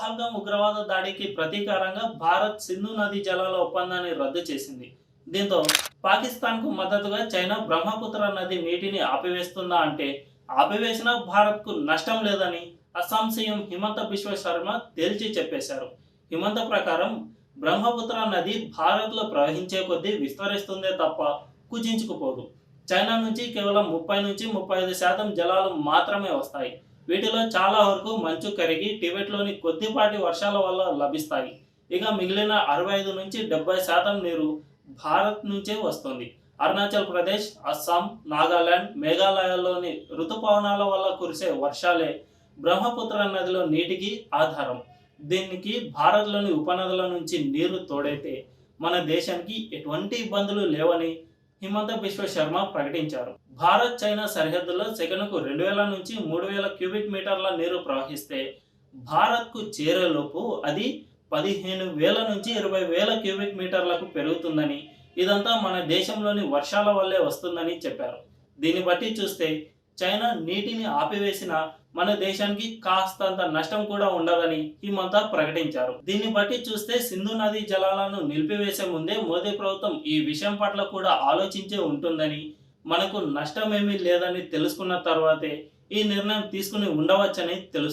పహల్గాం ఉగ్రవాద దాడికి ప్రతీకారంగా భారత్ సింధు నదీ జలాల ఒప్పందాన్ని రద్దు చేసింది. దీంతో పాకిస్తాన్కు మద్దతుగా చైనా బ్రహ్మపుత్ర నది నీటిని ఆపివేస్తుందా అంటే ఆపివేసినా భారత్కు నష్టం లేదని అస్సాం సీఎం హిమంత బిశ్వ శర్మ తేల్చి చెప్పేశారు. హిమంత ప్రకారం బ్రహ్మపుత్ర నది భారత్లో ప్రవహించే కొద్దీ విస్తరిస్తుందే తప్ప కుచించుకుపోదు. చైనా నుంచి కేవలం ముప్పై నుంచి ముప్పై ఐదు శాతం జలాలు మాత్రమే వస్తాయి. వీటిలో చాలా వరకు మంచు కరిగి టిబెట్లోని కొద్దిపాటి వర్షాల వల్ల లభిస్తాయి. ఇక మిగిలిన అరవై ఐదు నుంచి డెబ్బై శాతం నీరు భారత్ నుంచే వస్తుంది. అరుణాచల్ ప్రదేశ్ అస్సాం నాగాలాండ్ మేఘాలయాల్లోని ఋతుపవనాల వల్ల కురిసే వర్షాలే బ్రహ్మపుత్ర నదిలో నీటికి ఆధారం. దీనికి భారత్లోని ఉపనదుల నుంచి నీరు తోడైతే మన దేశానికి ఎటువంటి ఇబ్బందులు లేవని హిమంత బిశ్వ శర్మ ప్రకటించారు. భారత్ చైనా సరిహద్దులో సెకనుకు రెండు వేల నుంచి మూడు వేల క్యూబిక్ మీటర్ల నీరు ప్రవహిస్తే భారత్కు చేరేలోపు అది పదిహేను వేల నుంచి ఇరవై వేల క్యూబిక్ మీటర్లకు పెరుగుతుందని ఇదంతా మన దేశంలోని వర్షాల వల్లే వస్తుందని చెప్పారు. దీన్ని బట్టి చూస్తే చైనా నీటిని ఆపివేసిన మన దేశానికి కాస్తంత నష్టం కూడా ఉండదని హిమంత ప్రకటించారు. దీన్ని బట్టి చూస్తే సింధు నదీ జలాలను నిలిపివేసే ముందే మోదీ ప్రభుత్వం ఈ విషయం పట్ల కూడా ఆలోచించే ఉంటుందని మనకు నష్టమేమీ లేదని తెలుసుకున్న తర్వాతే ఈ నిర్ణయం తీసుకుని ఉండవచ్చని తెలుసు